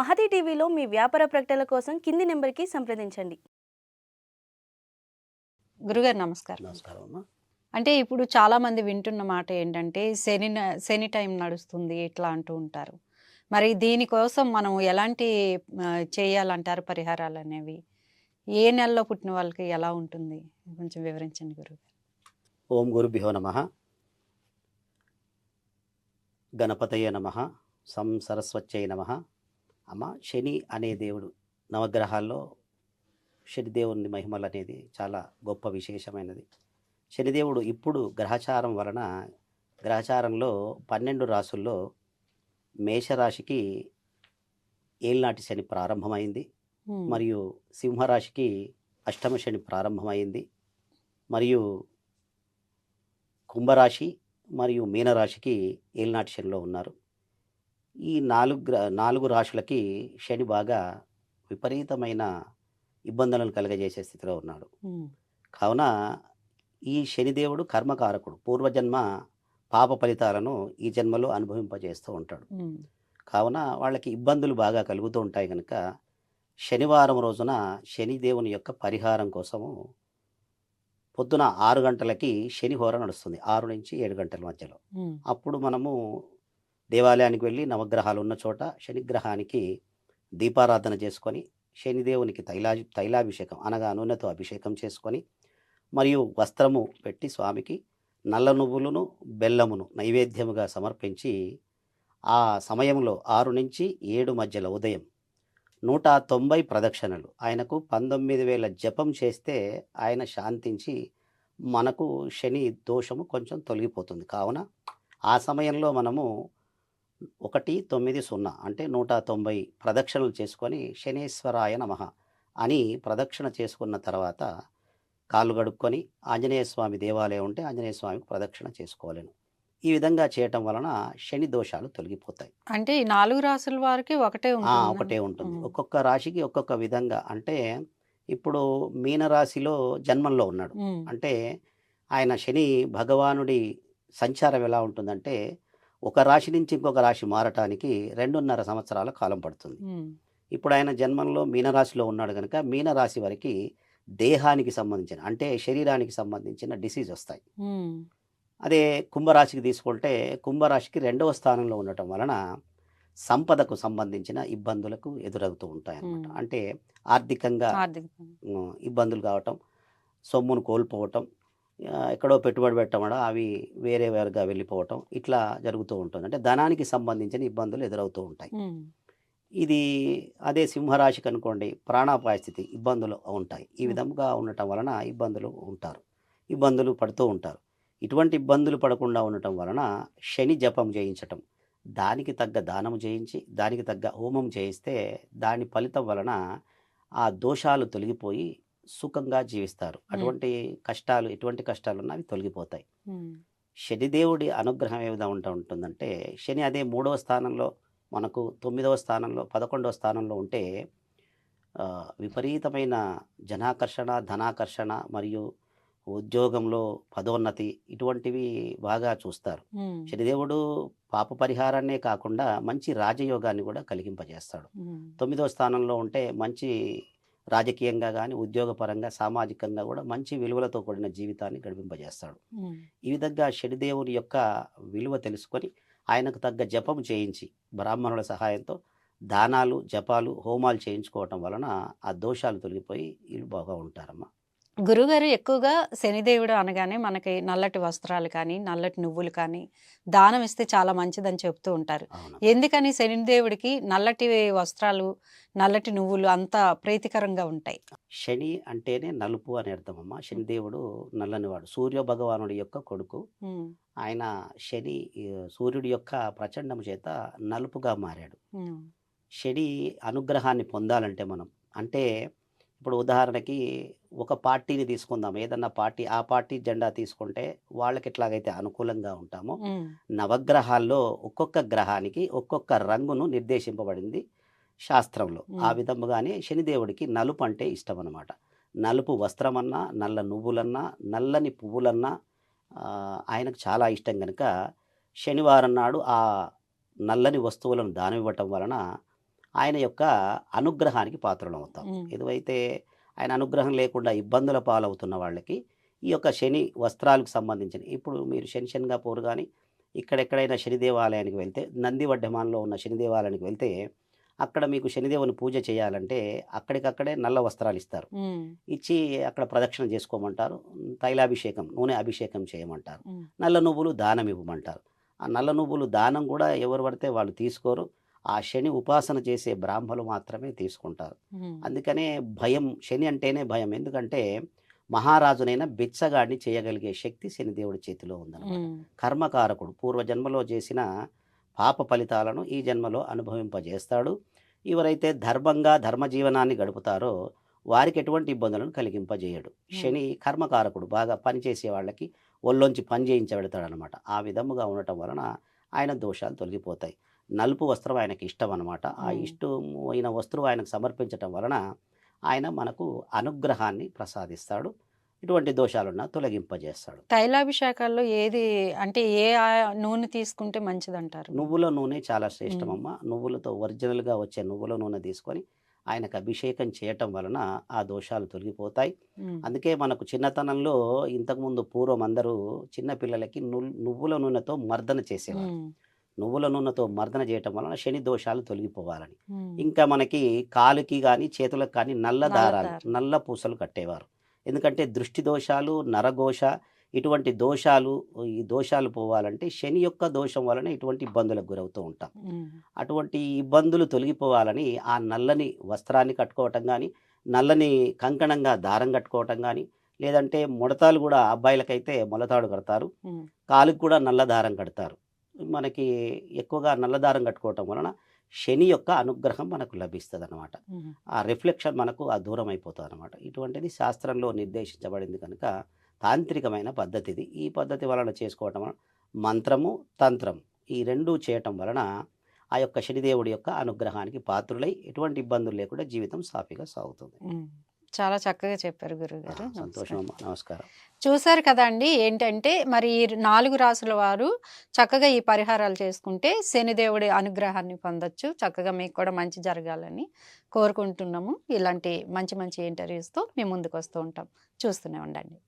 మహతి టీవీలో మీ వ్యాపార ప్రకటనల కోసం కింది నెంబర్కి సంప్రదించండి. గురుగారు నమస్కారం. నమస్కారం అమ్మా. అంటే ఇప్పుడు చాలా మంది వింటున్న మాట ఏంటంటే శని న- శని టైం నడుస్తుంది ఇట్లా అంటూ ఉంటారు. మరి దీనికోసం మనం ఎలాంటి చేయాలంటారు పరిహారాలు అనేవి? ఏ నెలలో పుట్టిన వాళ్ళకి ఎలా ఉంటుంది? కొంచెం వివరించండి గురుగారు. ఓం గురుభ్యో నమ. గణపతయ నమ. సం సరస్వత్యై నమ. అమ్మ శని అనే దేవుడు నవగ్రహాల్లో శనిదేవుని మహిమలు అనేది చాలా గొప్ప విశేషమైనది. శనిదేవుడు ఇప్పుడు గ్రహచారం వలన గ్రహచారంలో పన్నెండు రాసుల్లో మేషరాశికి ఏళ్ళనాటి శని ప్రారంభమైంది. మరియు సింహరాశికి అష్టమ శని ప్రారంభమైంది. మరియు కుంభరాశి మరియు మీనరాశికి ఏలినాటి శనిలో ఉన్నారు. ఈ నాలుగు గ్ర నాలుగు రాశులకి శని బాగా విపరీతమైన ఇబ్బందులను కలగజేసే స్థితిలో ఉన్నాడు. కావున ఈ శనిదేవుడు కర్మకారకుడు. పూర్వజన్మ పాప ఫలితాలను ఈ జన్మలో అనుభవింపజేస్తూ ఉంటాడు. కావున వాళ్ళకి ఇబ్బందులు బాగా కలుగుతూ ఉంటాయి కనుక శనివారం రోజున శనిదేవుని యొక్క పరిహారం కోసము పొద్దున ఆరు గంటలకి శనిహోర నడుస్తుంది. ఆరు నుంచి ఏడు గంటల మధ్యలో. అప్పుడు మనము దేవాలయానికి వెళ్ళి నవగ్రహాలు ఉన్న చోట శనిగ్రహానికి దీపారాధన చేసుకొని శనిదేవునికి తైలా తైలాభిషేకం అనగా నూనెతో అభిషేకం చేసుకొని మరియు వస్త్రము పెట్టి స్వామికి నల్ల నువ్వులను బెల్లమును నైవేద్యముగా సమర్పించి ఆ సమయంలో ఆరు నుంచి ఏడు మధ్యలో ఉదయం నూట తొంభై ప్రదక్షిణలు. ఆయనకు పంతొమ్మిది వేల జపం చేస్తే ఆయన శాంతించి మనకు శని దోషము కొంచెం తొలగిపోతుంది. కావున ఆ సమయంలో మనము ఒకటి తొమ్మిది సున్నా అంటే నూట తొంభై ప్రదక్షిణలు చేసుకొని శనేశ్వరాయ నమః అని ప్రదక్షిణ చేసుకున్న తర్వాత కాళ్ళు గడుక్కొని ఆంజనేయ స్వామి దేవాలయం ఉంటే ఆంజనేయ స్వామికి ప్రదక్షిణ చేసుకోలేను. ఈ విధంగా చేయటం వలన శని దోషాలు తొలగిపోతాయి. అంటే ఈ నాలుగు రాసుల వారికి ఒకటే ఒకటే ఉంటుంది. ఒక్కొక్క రాశికి ఒక్కొక్క విధంగా అంటే ఇప్పుడు మీనరాశిలో జన్మంలో ఉన్నాడు. అంటే ఆయన శని భగవానుడి సంచారం ఎలా ఉంటుందంటే ఒక రాశి నుంచి ఇంకొక రాశి మారటానికి రెండున్నర సంవత్సరాల కాలం పడుతుంది. ఇప్పుడు ఆయన జన్మంలో మీనరాశిలో ఉన్నాడు కనుక మీనరాశి వారికి దేహానికి సంబంధించిన అంటే శరీరానికి సంబంధించిన డిసీజ్ వస్తాయి. అదే కుంభరాశికి తీసుకుంటే కుంభరాశికి రెండవ స్థానంలో ఉండటం వలన సంపదకు సంబంధించిన ఇబ్బందులకు ఎదురవుతూ ఉంటాయి అన్నమాట. అంటే ఆర్థికంగా ఇబ్బందులు కావటం సొమ్మును కోల్పోవటం ఎక్కడో పెట్టుబడి పెట్టడం అవి వేరే వేరుగా వెళ్ళిపోవటం ఇట్లా జరుగుతూ ఉంటుంది. అంటే ధనానికి సంబంధించిన ఇబ్బందులు ఎదురవుతూ ఉంటాయి. ఇది అదే సింహరాశికి అనుకోండి ప్రాణాపాయ స్థితి ఇబ్బందులు ఉంటాయి. ఈ. విధంగా ఉండటం వలన ఇబ్బందులు ఉంటారు. ఇబ్బందులు పడుతూ ఉంటారు. ఇటువంటి ఇబ్బందులు పడకుండా ఉండటం వలన శని జపం చేయించటం దానికి తగ్గ దానము చేయించి దానికి తగ్గ హోమం చేయిస్తే దాని ఫలితం వలన ఆ దోషాలు తొలగిపోయి సుఖంగా జీవిస్తారు. అటువంటి కష్టాలు ఎటువంటి కష్టాలు ఉన్నా అవి తొలగిపోతాయి. శనిదేవుడి అనుగ్రహం ఏ విధంగా ఉంటా ఉంటుందంటే శని అదే మూడవ స్థానంలో మనకు తొమ్మిదవ స్థానంలో పదకొండవ స్థానంలో ఉంటే విపరీతమైన జనాకర్షణ ధనాకర్షణ మరియు ఉద్యోగంలో పదోన్నతి ఇటువంటివి బాగా చూస్తారు. శనిదేవుడు పాప పరిహారాన్నే కాకుండా మంచి రాజయోగాన్ని కూడా కలిగింపజేస్తాడు. తొమ్మిదవ స్థానంలో ఉంటే మంచి రాజకీయంగా కానీ ఉద్యోగపరంగా సామాజికంగా కూడా మంచి విలువలతో కూడిన జీవితాన్ని గడిపింపజేస్తాడు. ఈ విధంగా శనిదేవుని యొక్క విలువ తెలుసుకొని ఆయనకు తగ్గ జపం చేయించి బ్రాహ్మణుల సహాయంతో దానాలు జపాలు హోమాలు చేయించుకోవటం వలన ఆ దోషాలు తొలగిపోయి వీళ్ళు బాగా ఉంటారమ్మా గురుగారు ఎక్కువగా శనిదేవుడు అనగానే మనకి నల్లటి వస్త్రాలు కానీ నల్లటి నువ్వులు కానీ దానం ఇస్తే చాలా మంచిదని చెప్తూ ఉంటారు. ఎందుకని శనిదేవుడికి నల్లటి వస్త్రాలు నల్లటి నువ్వులు అంత ప్రీతికరంగా ఉంటాయి? శని అంటేనే నలుపు అని అర్థమమ్మా శనిదేవుడు నల్లనివాడు. సూర్య భగవానుడి యొక్క కొడుకు. ఆయన శని సూర్యుడి యొక్క ప్రచండము చేత నలుపుగా మారాడు. శని అనుగ్రహాన్ని పొందాలంటే మనం అంటే ఇప్పుడు ఉదాహరణకి ఒక పార్టీని తీసుకుందాం. ఏదన్నా పార్టీ ఆ పార్టీ జెండా తీసుకుంటే వాళ్ళకి ఎట్లాగైతే అనుకూలంగా ఉంటామో నవగ్రహాల్లో ఒక్కొక్క గ్రహానికి ఒక్కొక్క రంగును నిర్దేశింపబడింది శాస్త్రంలో. ఆ. విధముగానే శనిదేవుడికి నలుపు అంటే ఇష్టం అన్నమాట నలుపు వస్త్రమన్నా నల్ల నువ్వులన్నా నల్లని పువ్వులన్నా ఆయనకు చాలా ఇష్టం కనుక శనివారం నాడు ఆ నల్లని వస్తువులను దానం ఇవ్వటం వలన ఆయన యొక్క అనుగ్రహానికి పాత్రలం అవుతాం. ఎదువైతే ఆయన అనుగ్రహం లేకుండా ఇబ్బందుల పాలవుతున్న వాళ్ళకి ఈ యొక్క శని వస్త్రాలకు సంబంధించిన ఇప్పుడు మీరు శని శనిగాపూర్ కానీ ఇక్కడెక్కడైనా శని దేవాలయానికి వెళ్తే నంది వడ్డమాన్లో ఉన్న శని దేవాలయానికి వెళ్తే అక్కడ మీకు శనిదేవుని పూజ చేయాలంటే అక్కడికక్కడే నల్ల వస్త్రాలు ఇస్తారు. ఇచ్చి అక్కడ ప్రదక్షిణ చేసుకోమంటారు. తైలాభిషేకం నూనె అభిషేకం చేయమంటారు. నల్ల నువ్వులు దానం ఇవ్వమంటారు. ఆ నల్ల నువ్వులు దానం కూడా ఎవరు పడితే వాళ్ళు తీసుకోరు. ఆ శని ఉపాసన చేసే బ్రాహ్మలు మాత్రమే తీసుకుంటారు. అందుకనే భయం శని అంటేనే భయం. ఎందుకంటే మహారాజునైనా బిచ్చగాడిని చేయగలిగే శక్తి శనిదేవుడి చేతిలో ఉందన్నమాట. కర్మకారకుడు పూర్వజన్మలో చేసిన పాప ఫలితాలను ఈ జన్మలో అనుభవింపజేస్తాడు. ఎవరైతే ధర్మంగా ధర్మ జీవనాన్ని గడుపుతారో వారికి ఎటువంటి ఇబ్బందులను కలిగింపజేయడు. శని కర్మకారకుడు బాగా పనిచేసే వాళ్ళకి ఒళ్ళొంచి పని చేయించబెడతాడు అనమాట ఆ విధముగా ఉండటం వలన ఆయన దోషాలు తొలగిపోతాయి. నలుపు వస్త్రం ఆయనకి ఇష్టం అనమాట ఆ. ఇష్టమైన వస్తువు ఆయనకు సమర్పించటం వలన ఆయన మనకు అనుగ్రహాన్ని ప్రసాదిస్తాడు. ఇటువంటి దోషాలున్నా తొలగింపజేస్తాడు. తైలాభిషేకాల్లో ఏది అంటే ఏ నూనె తీసుకుంటే మంచిదంటారు? నువ్వుల నూనె చాలా శ్రేష్టమమ్మ నువ్వులతో ఒరిజినల్గా వచ్చే నువ్వుల నూనె తీసుకొని ఆయనకు అభిషేకం చేయటం వలన ఆ దోషాలు తొలగిపోతాయి. అందుకే మనకు చిన్నతనంలో ఇంతకుముందు పూర్వం అందరూ చిన్న పిల్లలకి నుల్- నువ్వుల నూనెతో మర్దన చేసేవారు. నువ్వుల నూనెతో మర్దన చేయటం వలన శని దోషాలు తొలగిపోవాలని. ఇంకా మనకి కాలుకి కానీ చేతులకు కానీ నల్ల దారాలు దారం. నల్ల పూసలు కట్టేవారు. ఎందుకంటే దృష్టి దోషాలు నరఘోష ఇటువంటి దోషాలు ఈ దోషాలు పోవాలంటే శని యొక్క దోషం వలన ఇటువంటి ఇబ్బందులకు గురవుతూ ఉంటాం. అటువంటి ఇబ్బందులు తొలగిపోవాలని ఆ నల్లని వస్త్రాన్ని కట్టుకోవటం కానీ నల్లని కంకణంగా దారం కట్టుకోవటం కానీ లేదంటే ముడతాలు కూడా అబ్బాయిలకైతే మొలతాడు కడతారు. కాలుకి కూడా నల్ల దారం కడతారు. మనకి ఎక్కువగా నల్ల దారం కట్టుకోవటం వలన శని యొక్క అనుగ్రహం మనకు లభిస్తుంది అనమాట. ఆ రిఫ్లెక్షన్ మనకు ఆ దూరం అయిపోతుంది అనమాట ఇటువంటిది శాస్త్రంలో నిర్దేశించబడింది కనుక తాంత్రికమైన పద్ధతి ఇది ఈ పద్ధతి వలన చేసుకోవటం వలన మంత్రము తంత్రం ఈ రెండూ చేయటం వలన ఆ యొక్క శనిదేవుడి యొక్క అనుగ్రహానికి పాత్రులై ఎటువంటి ఇబ్బందులు లేకుండా జీవితం సాఫీగా సాగుతుంది. చాలా చక్కగా చెప్పారు గురుగారు సంతోషం నమస్కారం. చూశారు కదండి ఏంటంటే మరి ఈ నాలుగు రాసుల వారు చక్కగా ఈ పరిహారాలు చేసుకుంటే శనిదేవుడి అనుగ్రహాన్ని పొందొచ్చు. చక్కగా మీకు కూడా మంచి జరగాలని కోరుకుంటున్నాము. ఇలాంటి మంచి మంచి ఇంటర్వ్యూస్తో మేము ముందుకు వస్తూ ఉంటాం. చూస్తూనే ఉండండి.